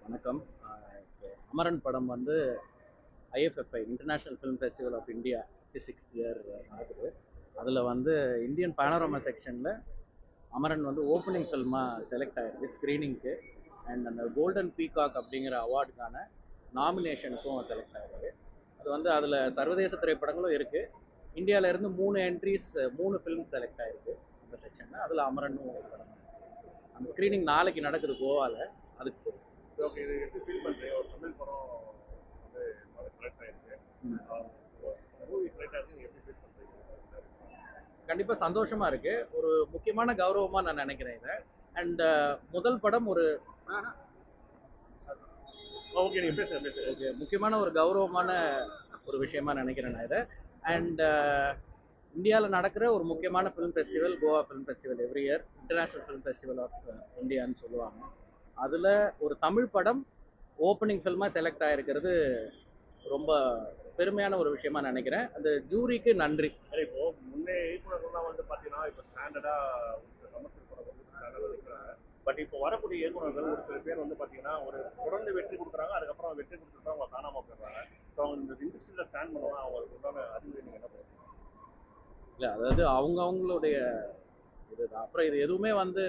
வணக்கம். அமரன் படம் வந்து IFFI international film festival of India fifty sixth year நடக்குது அதில் வந்து இந்தியன் பேனரோமா செக்ஷனில் அமரன் வந்து ஓப்பனிங் ஃபில்மாக செலக்ட் ஆகிருக்கு ஸ்க்ரீனிங்க்கு அண்ட் அந்த கோல்டன் பீகாக் அப்படிங்கிற அவார்டுக்கான நாமினேஷனுக்கும் செலக்ட் ஆகிருக்கு அது வந்து அதில் சர்வதேச திரைப்படங்களும் இருக்குது இந்தியாவிலேருந்து மூணு என்ட்ரிஸ் மூணு ஃபிலிம் செலக்ட் ஆகிருக்கு அந்த செக்ஷனில் அதில் அமரனும் ஒரு படம் அந்த ஸ்க்ரீனிங் நாளைக்கு நடக்குது கோவாவில் அதுக்கு. ஓகே இது எப்படி ஃபீல் ஒரு தமிழ் படம் வந்து செலக்ட் ஆயிருக்கு. ம். மூவி செலக்ட் ஆயிருக்கு நீங்க எப்படி ஃபீல் பண்ணுறீங்க கண்டிப்பாக சந்தோஷமா இருக்கு. ஒரு முக்கியமான கௌரவமா நான் நினைக்கிறேன் இதை. அண்ட் முதல் படம் ஒரு நீங்கள் ஓகே முக்கியமான ஒரு கௌரவமான ஒரு விஷயமா நினைக்கிறேன் நான் இதை. அண்ட் இந்தியாவில் நடக்கிற ஒரு முக்கியமான film festival Goa film festival every year international film festival of இந்தியான்னு சொல்லுவாங்க. அதில் ஒரு தமிழ் படம் ஓப்பனிங் ஃபில்மாக செலக்ட் ஆகிருக்கிறது ரொம்ப பெருமையான ஒரு விஷயமா நினைக்கிறேன். அந்த ஜூரிக்கு நன்றி. இப்போ முன்னே இயக்குனர்கள்லாம் வந்து பார்த்தீங்கன்னா இப்போ ஸ்டாண்டர்டாக இருக்கிறாங்க பட் இப்போ வரக்கூடிய இயக்குனர்கள் ஒரு சில பேர் வந்து பார்த்தீங்கன்னா ஒரு தொடர்ந்து வெற்றி கொடுக்குறாங்க அதுக்கப்புறம் வெற்றி கொடுத்துட்டு அவங்க காணாமல் போயிடுறாங்க. ஸோ அவங்க இந்த இண்டஸ்ட்ரியில் ஸ்டாண்ட் பண்ணுவாங்க அவங்களுக்கு உண்டான அறிவுரை நீங்கள் என்ன பண்ணுறீங்க இல்லை அதாவது அவங்க அவங்களுடைய இதுதான். அப்புறம் இது எதுவுமே வந்து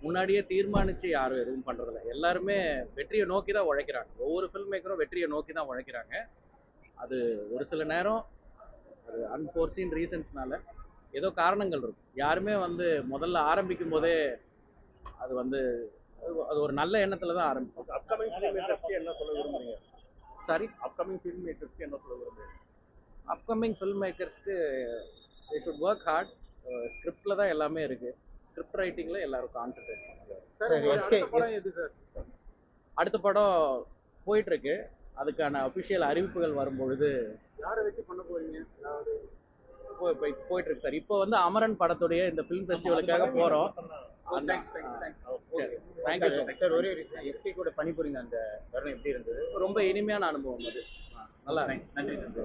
முன்னாடியே தீர்மானிச்சு யாரும் எதுவும் பண்றதில்ல. எல்லாருமே வெற்றியை நோக்கி தான் உழைக்கிறாங்க. ஒவ்வொரு ஃபில்ம் மேக்கரும் வெற்றியை நோக்கி தான் உழைக்கிறாங்க. அது ஒரு சில நேரம் அது அன்ஃபோர்சீன் ரீசன்ஸ்னால ஏதோ காரணங்கள் இருக்கும். யாருமே வந்து முதல்ல ஆரம்பிக்கும் போதே அது வந்து அது- அது ஒரு நல்ல எண்ணத்துல தான் ஆரம்பிக்கும். அப்கமிங் ஃபிலிம் மேக்கர்ஸ்க்கு என்ன சொல்ல விரும்புறீங்க? சாரி அப்கமிங் ஃபிலிம் மேக்கர்ஸ்க்கு என்ன சொல்ல விரும்புறீங்க? அப்கமிங் ஃபில்ம் மேக்கர்ஸ்க்கு தே ஷுட் ஒர்க் ஹார்ட் ஸ்கிரிப்டில் தான் எல்லாமே இருக்குது ஸ்கிரிப்ட் ரைட்டிங்கில் எல்லாரும் கான்சென்ட்ரேட் பண்ணுறாங்க அடுத்த படம் போயிட்டு இருக்கு அதுக்கான அஃபிஷியல் அறிவிப்புகள் வரும்பொழுது யாரை வச்சு பண்ண போறீங்க? போயிட்டு இருக்கு சார் இப்போ வந்து அமரன் படத்துடைய இந்த ஃபிலிம் ஃபெஸ்டிவலுக்காக ஒரு விஷயம். எஸ்பி கூட பணிபுரிந்த அந்த தருணம் எப்படி இருந்தது? ரொம்ப இனிமையான அனுபவம் அது. நல்லா நன்றி நன்றி.